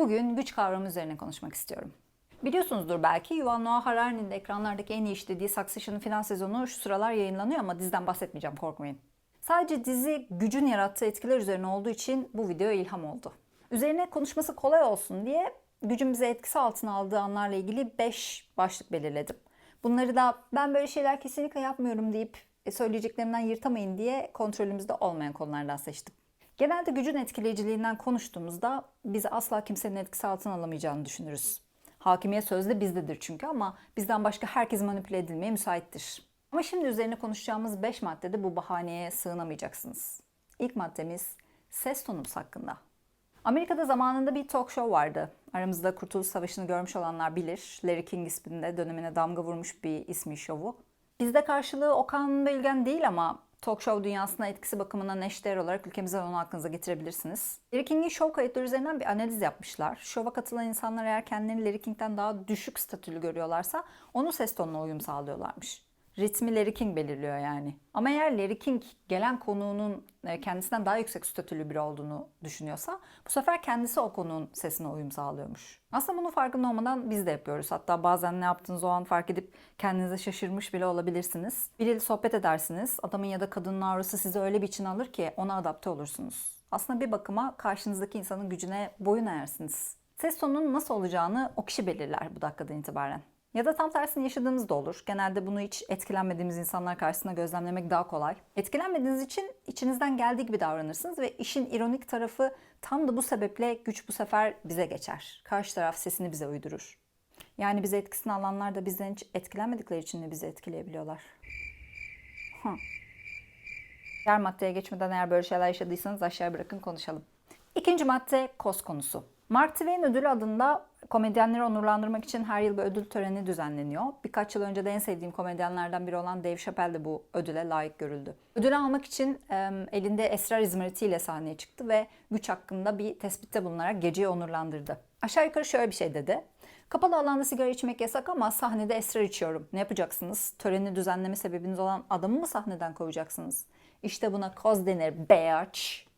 Bugün güç kavramı üzerine konuşmak istiyorum. Biliyorsunuzdur belki Yuval Noah Harari'nin de ekranlardaki en iyi işlediği Succession'ın final sezonu şu sıralar yayınlanıyor ama diziden bahsetmeyeceğim korkmayın. Sadece dizi gücün yarattığı etkiler üzerine olduğu için bu video ilham oldu. Üzerine konuşması kolay olsun diye gücün bize etkisi altına aldığı anlarla ilgili 5 başlık belirledim. Bunları da ben böyle şeyler kesinlikle yapmıyorum deyip e, söyleyeceklerimden yırtamayın diye kontrolümüzde olmayan konulardan seçtim. Genelde gücün etkileyiciliğinden konuştuğumuzda bizi asla kimsenin etkisi altına alamayacağını düşünürüz. Hakimiyet sözde bizdedir çünkü ama bizden başka herkes manipüle edilmeye müsaittir. Ama şimdi üzerine konuşacağımız 5 maddede bu bahaneye sığınamayacaksınız. İlk maddemiz ses tonumuz hakkında. Amerika'da zamanında bir talk show vardı. Aramızda Kurtuluş Savaşı'nı görmüş olanlar bilir. Larry King isminde dönemine damga vurmuş bir ismi şovu. Bizde karşılığı Okan Bölgen değil ama talk show dünyasına etkisi bakımından eşdeğer olarak ülkemize onu aklınıza getirebilirsiniz. Larry King'in show kayıtları üzerinden bir analiz yapmışlar. Şova katılan insanlar eğer kendilerini Larry King'den daha düşük statülü görüyorlarsa onun ses tonuna uyum sağlıyorlarmış. Ritmi Larry King belirliyor yani. Ama eğer Larry King gelen konuğunun e, kendisinden daha yüksek statülü biri olduğunu düşünüyorsa bu sefer kendisi o konuğun sesine uyum sağlıyormuş. Aslında bunun farkında olmadan biz de yapıyoruz. Hatta bazen ne yaptığınızı o an fark edip kendinize şaşırmış bile olabilirsiniz. Biriyle sohbet edersiniz. Adamın ya da kadının aurası sizi öyle bir için alır ki ona adapte olursunuz. Aslında bir bakıma karşınızdaki insanın gücüne boyun eğersiniz. Ses tonunun nasıl olacağını o kişi belirler bu dakikadan itibaren. Ya da tam tersini yaşadığımız da olur. Genelde bunu hiç etkilenmediğimiz insanlar karşısında gözlemlemek daha kolay. Etkilenmediğiniz için içinizden geldiği gibi davranırsınız ve işin ironik tarafı tam da bu sebeple güç bu sefer bize geçer. Karşı taraf sesini bize uydurur. Yani bize etkisini alanlar da bizden hiç etkilenmedikleri için de bizi etkileyebiliyorlar. Hı. Diğer maddeye geçmeden eğer böyle şeyler yaşadıysanız aşağıya bırakın konuşalım. İkinci madde KOS konusu. Mark Twain ödülü adında komedyenleri onurlandırmak için her yıl bir ödül töreni düzenleniyor. Birkaç yıl önce de en sevdiğim komedyenlerden biri olan Dave Chappelle de bu ödüle layık görüldü. Ödülü almak için elinde esrar izmaritiyle sahneye çıktı ve güç hakkında bir tespitte bulunarak geceyi onurlandırdı. Aşağı yukarı şöyle bir şey dedi. Kapalı alanda sigara içmek yasak ama sahnede esrar içiyorum. Ne yapacaksınız? Töreni düzenleme sebebiniz olan adamı mı sahneden kovacaksınız? İşte buna koz denir bitch.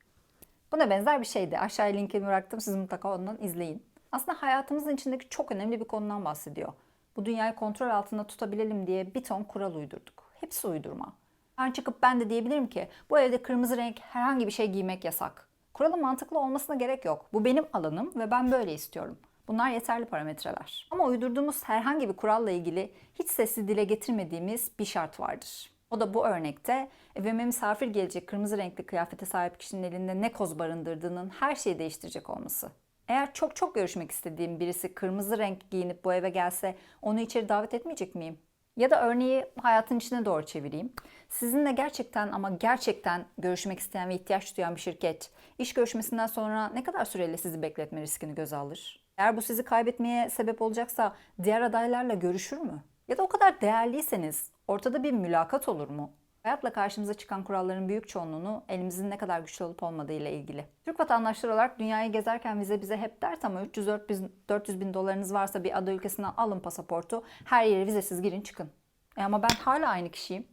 Buna benzer bir şeydi. Aşağıya linkini bıraktım. Siz mutlaka ondan izleyin. Aslında hayatımızın içindeki çok önemli bir konudan bahsediyor. Bu dünyayı kontrol altında tutabilelim diye bir ton kural uydurduk. Hepsi uydurma. Ben çıkıp ben de diyebilirim ki bu evde kırmızı renk herhangi bir şey giymek yasak. Kuralın mantıklı olmasına gerek yok. Bu benim alanım ve ben böyle istiyorum. Bunlar yeterli parametreler. Ama uydurduğumuz herhangi bir kuralla ilgili hiç sesli dile getirmediğimiz bir şart vardır. O da bu örnekte evime misafir gelecek kırmızı renkli kıyafete sahip kişinin elinde ne koz barındırdığının her şeyi değiştirecek olması. Eğer çok çok görüşmek istediğim birisi kırmızı renk giyinip bu eve gelse onu içeri davet etmeyecek miyim? Ya da örneği hayatın içine doğru çevireyim. Sizinle gerçekten ama gerçekten görüşmek isteyen ve ihtiyaç duyan bir şirket iş görüşmesinden sonra ne kadar süreyle sizi bekletme riskini göze alır? Eğer bu sizi kaybetmeye sebep olacaksa diğer adaylarla görüşür mü? Ya da o kadar değerliyseniz ortada bir mülakat olur mu? Hayatla karşımıza çıkan kuralların büyük çoğunluğunu elimizin ne kadar güçlü olup olmadığı ile ilgili. Türk vatandaşları olarak dünyayı gezerken vize bize hep dert ama 300-400 bin dolarınız varsa bir ada ülkesinden alın pasaportu, her yere vizesiz girin çıkın. E ama ben hala aynı kişiyim.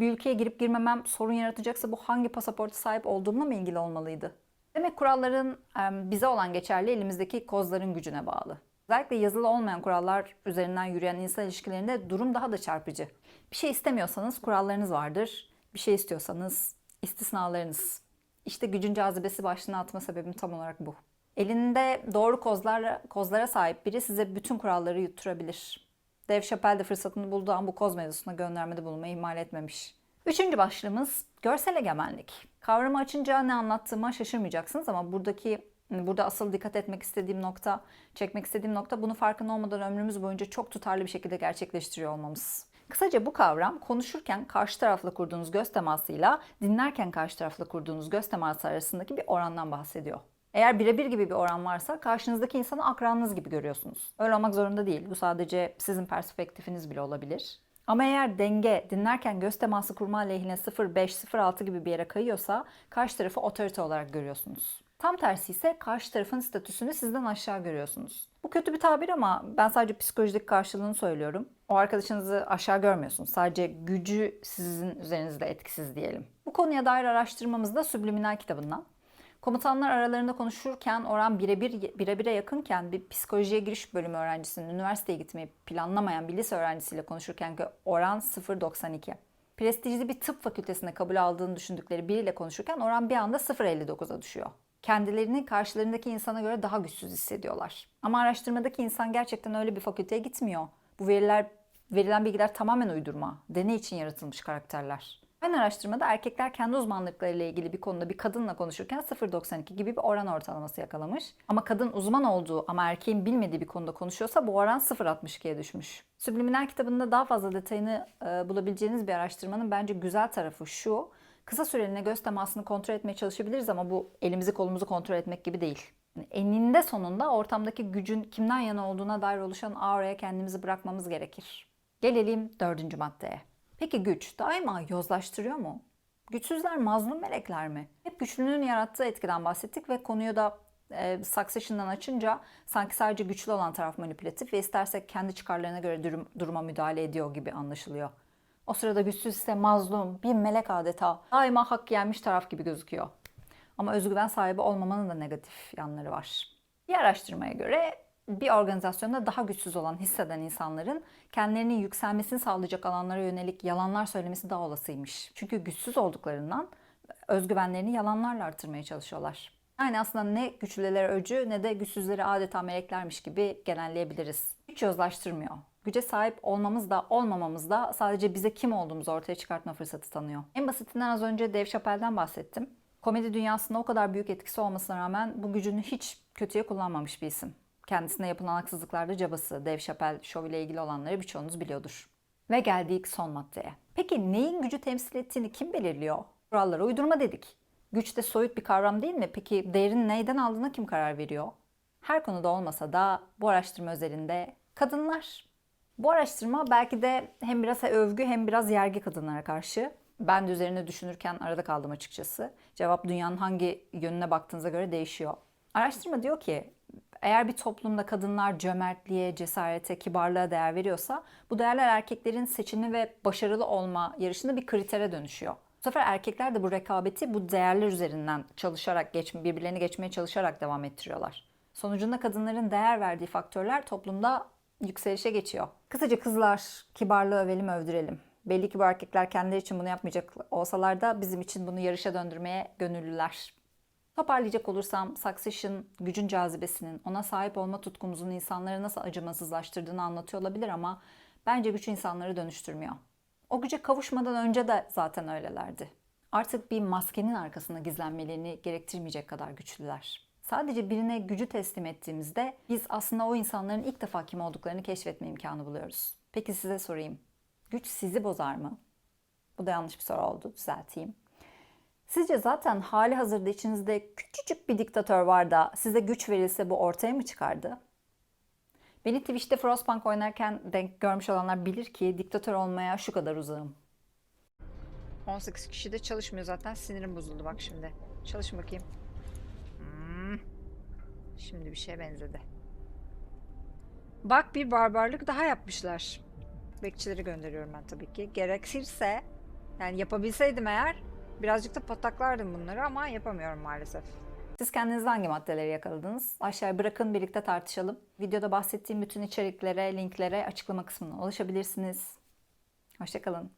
Bir ülkeye girip girmemem sorun yaratacaksa bu hangi pasaporta sahip olduğumla mı ilgili olmalıydı? Demek kuralların bize olan geçerli elimizdeki kozların gücüne bağlı. Özellikle yazılı olmayan kurallar üzerinden yürüyen insan ilişkilerinde durum daha da çarpıcı. Bir şey istemiyorsanız kurallarınız vardır. Bir şey istiyorsanız istisnalarınız. İşte gücün cazibesi başlığına atma sebebim tam olarak bu. Elinde doğru kozlarla, kozlara sahip biri size bütün kuralları yutturabilir. Dave Chappelle de fırsatını bulduğu an bu koz mevzusuna göndermede bulunmayı ihmal etmemiş. Üçüncü başlığımız görsel egemenlik. Kavramı açınca ne anlattığıma şaşırmayacaksınız ama buradaki Burada asıl dikkat etmek istediğim nokta, çekmek istediğim nokta bunu farkında olmadan ömrümüz boyunca çok tutarlı bir şekilde gerçekleştiriyor olmamız. Kısaca bu kavram konuşurken karşı tarafla kurduğunuz göz temasıyla dinlerken karşı tarafla kurduğunuz göz teması arasındaki bir orandan bahsediyor. Eğer birebir gibi bir oran varsa karşınızdaki insanı akranınız gibi görüyorsunuz. Öyle olmak zorunda değil. Bu sadece sizin perspektifiniz bile olabilir. Ama eğer denge dinlerken göz teması kurma lehine 0-5-0-6 gibi bir yere kayıyorsa karşı tarafı otorite olarak görüyorsunuz. Tam tersi ise karşı tarafın statüsünü sizden aşağı görüyorsunuz. Bu kötü bir tabir ama ben sadece psikolojik karşılığını söylüyorum. O arkadaşınızı aşağı görmüyorsunuz. Sadece gücü sizin üzerinizde etkisiz diyelim. Bu konuya dair araştırmamız da Subliminal kitabından. Komutanlar aralarında konuşurken oran birebir birebire yakınken bir psikolojiye giriş bölümü öğrencisinin üniversiteye gitmeyi planlamayan bir lise öğrencisiyle konuşurken oran 0.92. Prestijli bir tıp fakültesine kabul aldığını düşündükleri biriyle konuşurken oran bir anda 0.59'a düşüyor. Kendilerini karşılarındaki insana göre daha güçsüz hissediyorlar. Ama araştırmadaki insan gerçekten öyle bir fakülteye gitmiyor. Bu veriler verilen bilgiler tamamen uydurma. Deney için yaratılmış karakterler. Aynı araştırmada erkekler kendi uzmanlıklarıyla ilgili bir konuda bir kadınla konuşurken 0.92 gibi bir oran ortalaması yakalamış. Ama kadın uzman olduğu ama erkeğin bilmediği bir konuda konuşuyorsa bu oran 0.62'ye düşmüş. Subliminal kitabında daha fazla detayını e, bulabileceğiniz bir araştırmanın bence güzel tarafı şu. Kısa süreliğine göz temasını kontrol etmeye çalışabiliriz ama bu elimizi kolumuzu kontrol etmek gibi değil. Eninde sonunda ortamdaki gücün kimden yana olduğuna dair oluşan auraya kendimizi bırakmamız gerekir. Gelelim dördüncü maddeye. Peki güç daima yozlaştırıyor mu? Güçsüzler mazlum melekler mi? Hep güçlünün yarattığı etkiden bahsettik ve konuyu da e, Succession'dan açınca sanki sadece güçlü olan taraf manipülatif ve istersek kendi çıkarlarına göre durum, duruma müdahale ediyor gibi anlaşılıyor. O sırada güçsüz ise mazlum, bir melek adeta daima hak yenmiş taraf gibi gözüküyor. Ama özgüven sahibi olmamanın da negatif yanları var. Bir araştırmaya göre bir organizasyonda daha güçsüz olan hisseden insanların kendilerinin yükselmesini sağlayacak alanlara yönelik yalanlar söylemesi daha olasıymış. Çünkü güçsüz olduklarından özgüvenlerini yalanlarla artırmaya çalışıyorlar. Yani aslında ne güçlülere öcü ne de güçsüzleri adeta meleklermiş gibi genelleyebiliriz. Güç yozlaştırmıyor. Güce sahip olmamız da olmamamız da sadece bize kim olduğumuzu ortaya çıkartma fırsatı tanıyor. En basitinden az önce Dave Chappelle'den bahsettim. Komedi dünyasında o kadar büyük etkisi olmasına rağmen bu gücünü hiç kötüye kullanmamış bir isim. Kendisine yapılan haksızlıklarda cabası, Dave Chappelle şov ile ilgili olanları birçoğunuz biliyordur. Ve geldik son maddeye. Peki neyin gücü temsil ettiğini kim belirliyor? Kurallara uydurma dedik. Güç de soyut bir kavram değil mi? Peki değerin neyden aldığına kim karar veriyor? Her konuda olmasa da bu araştırma özelinde kadınlar. Bu araştırma belki de hem biraz övgü hem biraz yergi kadınlara karşı. Ben de üzerine düşünürken arada kaldım açıkçası. Cevap dünyanın hangi yönüne baktığınıza göre değişiyor. Araştırma diyor ki eğer bir toplumda kadınlar cömertliğe, cesarete, kibarlığa değer veriyorsa bu değerler erkeklerin seçimli ve başarılı olma yarışında bir kritere dönüşüyor. Bu sefer erkekler de bu rekabeti bu değerler üzerinden çalışarak, geç, birbirlerini geçmeye çalışarak devam ettiriyorlar. Sonucunda kadınların değer verdiği faktörler toplumda yükselişe geçiyor. Kısaca kızlar, kibarlığı övelim övdürelim. Belli ki bu erkekler kendileri için bunu yapmayacak olsalar da bizim için bunu yarışa döndürmeye gönüllüler. Toparlayacak olursam Succession gücün cazibesinin, ona sahip olma tutkumuzun insanları nasıl acımasızlaştırdığını anlatıyor olabilir ama bence güç insanları dönüştürmüyor. O güce kavuşmadan önce de zaten öylelerdi. Artık bir maskenin arkasına gizlenmelerini gerektirmeyecek kadar güçlüler. Sadece birine gücü teslim ettiğimizde biz aslında o insanların ilk defa kim olduklarını keşfetme imkanı buluyoruz. Peki size sorayım. Güç sizi bozar mı? Bu da yanlış bir soru oldu. Düzelteyim. Sizce zaten hali hazırda içinizde küçücük bir diktatör var da size güç verilse bu ortaya mı çıkardı? Beni Twitch'te Frostpunk oynarken denk görmüş olanlar bilir ki diktatör olmaya şu kadar uzağım. 18 kişi de çalışmıyor zaten sinirim bozuldu bak şimdi. Çalışın bakayım. Şimdi bir şeye benzedi. Bak bir barbarlık daha yapmışlar. Bekçileri gönderiyorum ben tabii ki. Gerekirse yani yapabilseydim eğer birazcık da pataklardım bunları ama yapamıyorum maalesef. Siz kendiniz hangi maddeleri yakaladınız? Aşağıya bırakın birlikte tartışalım. Videoda bahsettiğim bütün içeriklere, linklere açıklama kısmına ulaşabilirsiniz. Hoşçakalın.